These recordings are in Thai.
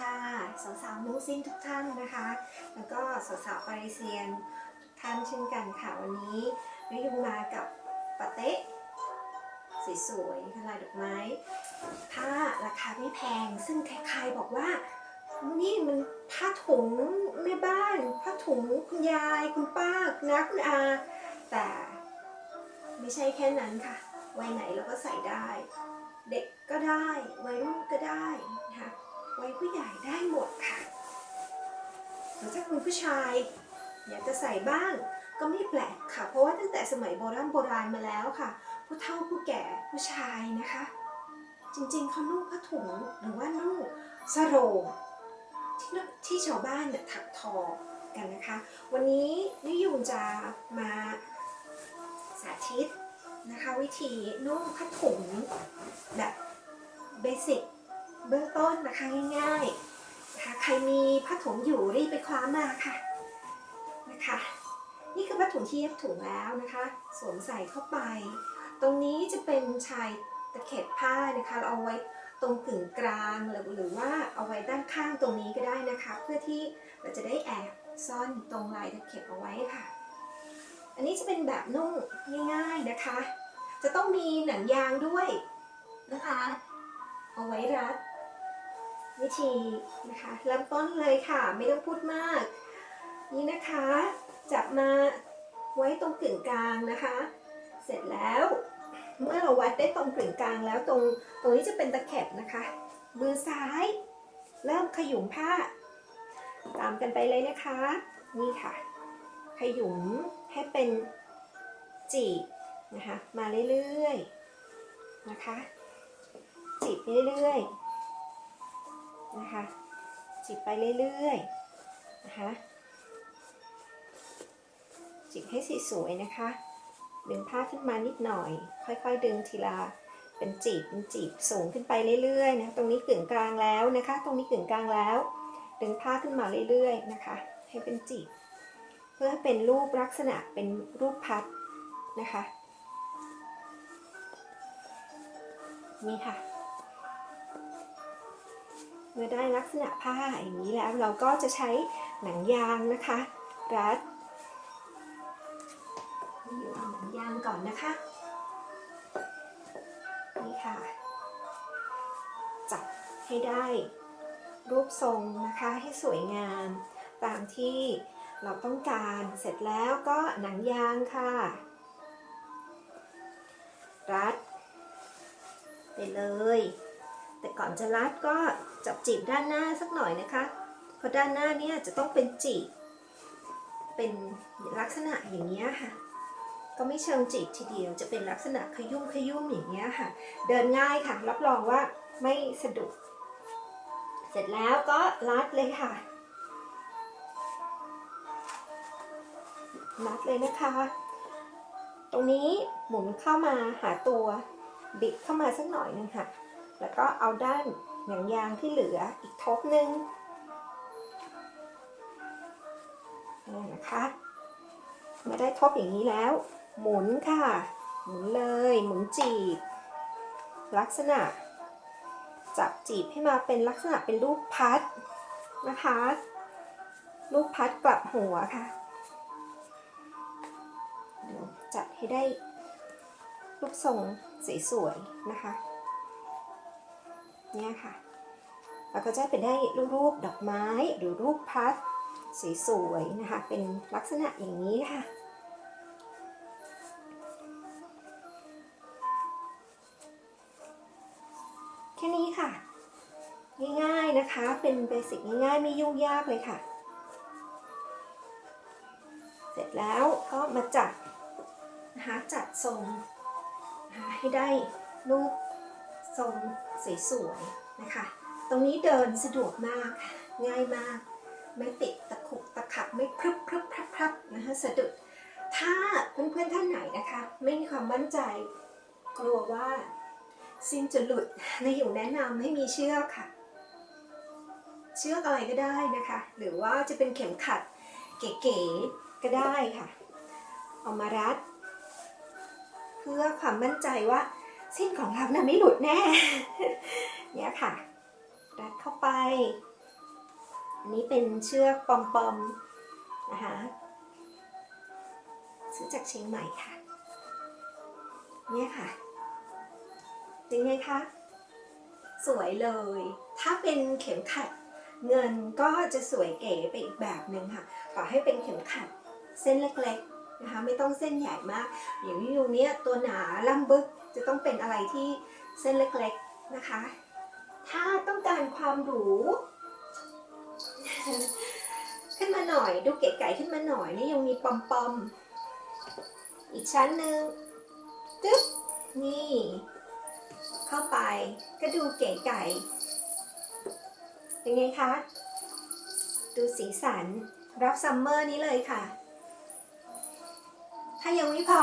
ค่ะสาวๆนุ้งซินทุกท่านนะคะ แล้วก็สาวๆปาริเซียนท่านเช่นกันค่ะวันนี้นิยุงมากับปาเต๊ะสวยๆลายดอกไม้ผ้าราคาไม่แพง ซึ่งใครๆบอกว่านี่มันผ้าถุงแม่บ้านผ้าถุงคุณยายคุณป้าคุณน้าคุณอา แต่ไม่ใช่แค่นั้นค่ะวัยไหนเราก็ใส่ได้ เด็กก็ได้วัยรุ่นก็ได้นะคะ วัยผู้ใหญ่ได้หมดค่ะหรือถ้าคุณผู้ชายอยากจะใส่บ้างก็ไม่แปลกค่ะ เพราะว่าตั้งแต่สมัยโบราณโบราณมาแล้วค่ะ ผู้เฒ่าผู้แก่ผู้ชายนะคะ จริงๆเขานุ่งผ้าถุงหรือว่านุ่งสโรงที่ที่ชาวบ้านเนี่ยถักทอกันนะคะ วันนี้นิยุงจะมาสาธิตนะคะ วิธีนุ่งผ้าถุงแบบเบสิก เบื้องต้นนะคะง่ายๆนะคะใครมีผ้าถุงอยู่รีบไปคว้ามาค่ะนะคะ นี่คือผ้าถุงที่เย็บถุงแล้วนะคะ สวมใส่เข้าไป ตรงนี้จะเป็นชายตะเข็บผ้านะคะเราเอาไว้ตรงกึ่งกลางหรือหรือว่าเอาไว้ด้านข้างตรงนี้ก็ได้นะคะ เพื่อที่เราจะได้แอบซ่อนตรงลายตะเข็บเอาไว้ค่ะ อันนี้จะเป็นแบบนุ่งง่าย ๆนะคะ จะต้องมีหนังยางด้วยนะคะ เอาไว้รัด วิธีนะคะเริ่มต้นเลยค่ะไม่ต้องพูดมาก นี่นะคะ จับมาไว้ตรงกึ่งกลางนะคะ เสร็จแล้ว เมื่อเราวัดได้ตรงกึ่งกลางแล้วตรงตรงนี้จะเป็นตะเข็บนะคะ มือซ้าย เริ่มขยุมผ้า ตามกันไปเลยนะคะ นี่ค่ะ ขยุมให้เป็นจีบนะคะ มาเรื่อยๆนะคะ จีบไปเรื่อยๆ นะคะจีบไปเรื่อยๆนะคะจิกให้สวยนะคะดึงผ้าขึ้นมานิดหน่อย ค่อยๆ ดึงทีละเป็นจีบเป็นจีบสูงขึ้นไปเรื่อยๆนะตรงนี้กึ่งกลางแล้วนะคะ ตรงนี้กึ่งกลางแล้ว ดึงผ้าขึ้นมาเรื่อยๆนะคะ ให้เป็นจีบ เพื่อเป็นรูปลักษณะเป็นรูปพัดนะคะ นี่ค่ะ เมื่อได้ลักษณะผ้าอย่างนี้แล้วเราก็จะใช้หนังยางนะคะ รัดอยู่เอาหนังยางก่อนนะคะ นี่ค่ะ จับให้ได้รูปทรงนะคะให้สวยงามตามที่เราต้องการเสร็จแล้วก็หนังยางค่ะ รัดไปเลย แต่ก่อนจะรัดก็จับจีบด้านหน้าสักหน่อยนะคะเพราะด้านหน้าเนี่ยจะต้องเป็นจีบ เป็นลักษณะอย่างนี้ยค่ะ ก็ไม่เชิงจีบทีเดียวจะเป็นลักษณะขยุ่มขยุ่มอย่างเงี้ยค่ะ เดินง่ายค่ะ รับรองว่าไม่สะดุด เสร็จแล้วก็รัดเลยค่ะรัดเลยนะคะ ตรงนี้หมุนเข้ามาหาตัวบิดเข้ามาสักหน่อยหนึงค่ะ แล้วก็เอาด้านหนังยางที่เหลืออีกทบหนึ่งนี่นะคะมื่อได้ทบอย่างนี้แล้ว หมุนค่ะ หมุนเลย หมุนจีบ ลักษณะ จับจีบให้มาเป็นลักษณะเป็นรูปพัดนะคะ รูปพัดกลับหัวค่ะ จัดให้ได้รูปทรงสวยๆนะคะ เนี่ยค่ะแล้วก็จะเป็นได้รูปดอกไม้หรือรูปพัดสวยๆนะคะ เป็นลักษณะอย่างนี้ค่ะแค่นี้ค่ะ ง่ายๆนะคะ เป็นเบสิกง่ายๆ ไม่ยุ่งยากเลยค่ะ เสร็จแล้วก็มาจัดนะคะจัดทรงนะคะให้ได้รูป ทรงสวยๆนะคะ ตรงนี้เดินสะดวกมาก ง่ายมาก ไม่ติดตะขุกตะขับไม่พรึบพรึบพรับพรับนะคะสะดุด ถ้าเพื่อนๆท่านไหนนะคะ ไม่มีความมั่นใจ กลัวว่าสิ้นจะหลุดในอยู่แนะนำให้มีเชือกค่ะ เชือกอะไรก็ได้นะคะ หรือว่าจะเป็นเข็มขัดเก๋ๆก็ได้ค่ะ เอามารัด เพื่อความมั่นใจว่า สิ้นของเรานะ่ะไม่หลุดแน่ เนี่ยค่ะ รัดเข้าไป อันนี้เป็นเชือกปอมๆนะคะซื้อจากเชียงใหม่ค่ะ เนี่ยค่ะเป็นไงคะ สวยเลย ถ้าเป็นเข็มขัดเงินก็จะสวยเก๋ไปอีกแบบหนึ่งค่ะ ขอให้เป็นเข็มขัดเส้นเล็กๆ นะคะไม่ต้องเส้นใหญ่มาก อย่างวิวเนี้ตัวหนาล่ำบึกจะต้องเป็นอะไรที่เส้นเล็กๆนะคะ ถ้าต้องการความหรูขึ้นมาหน่อยดูเก๋ไก่ขึ้นมาหน่อยนี่ยังมีปอมๆอีกชั้นหนึ่งตึ๊บนี่ เข้าไปก็ดูเก๋ไก่เป็นไงคะ ดูสีสันรับซัมเมอร์นี้เลยค่ะ ถ้ายังไม่พอ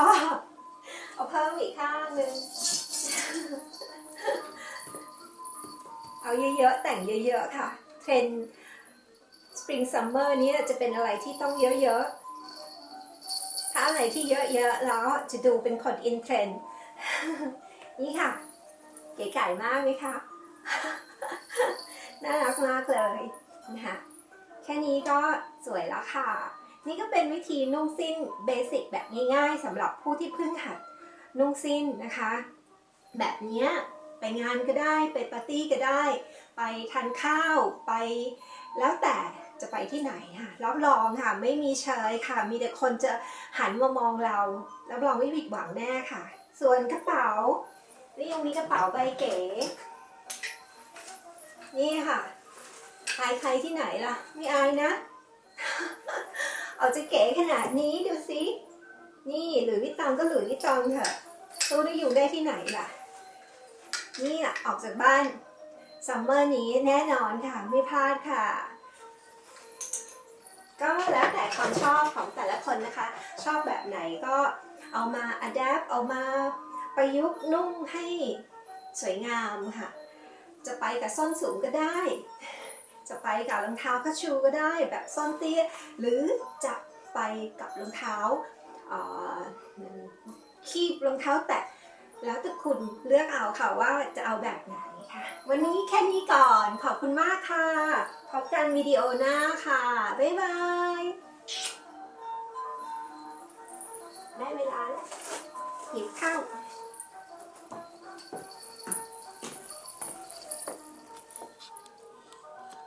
เอาเพิ่มอีกข้างหนึ่งเอาเยอะๆ แต่งเยอะๆ ค่ะ เทรนด์ Spring Summer นี้จะเป็นอะไรที่ต้องเยอะๆ ถ้าอะไรที่เยอะๆ แล้วจะดูเป็นคนอินเทรนนี่ค่ะ เก๋ไก่มากไหมคะน่ารักมากเลยนะคะแค่นี้ก็สวยแล้วค่ะ นี่ก็เป็นวิธีนุ่งสิ้นเบสิกแบบง่ายๆสำหรับผู้ที่เพิ่งหัดนุ่งสิ้นนะคะ แบบเนี้ยไปงานก็ได้ไปปาร์ตี้ก็ได้ ไปทานข้าวไปแล้วแต่จะไปที่ไหนค่ะรับรองค่ะ ไม่มีเชยค่ะ มีแต่คนจะหันมามองเรารับรองไม่ผิดหวังแน่ค่ะ ส่วนกระเป๋านี่ยังมีกระเป๋าใบเก๋ นี่ค่ะอายใครที่ไหนล่ะ ไม่อายนะ เอาจะเก๋ขนาดนี้ดูสิ นี่หรือวิตองก็หรือวิตองเถอะตู้ได้อยู่ได้ที่ไหนล่ะ นี่อะออกจากบ้านซัมเมอร์นี้แน่นอนค่ะ ไม่พลาดค่ะ ก็แล้วแต่ความชอบของแต่ละคนนะคะ ชอบแบบไหนก็เอามาอัดแอปเอามาประยุกต์นุ่งให้สวยงามค่ะ จะไปกับส้นสูงก็ได้ จะไปกับรองเท้าคัชชูก็ได้แบบส้นเตี้ย หรือจะไปกับรองเท้าเอ่อคีบรองเท้าแตะแล้วแต่คุณเลือกเอาค่ะว่าจะเอาแบบไหนค่ะ วันนี้แค่นี้ก่อนขอบคุณมากค่ะ พบกันวิดีโอหน้าค่ะ บ๊ายบาย ได้เวลาแล้วหิวข้าว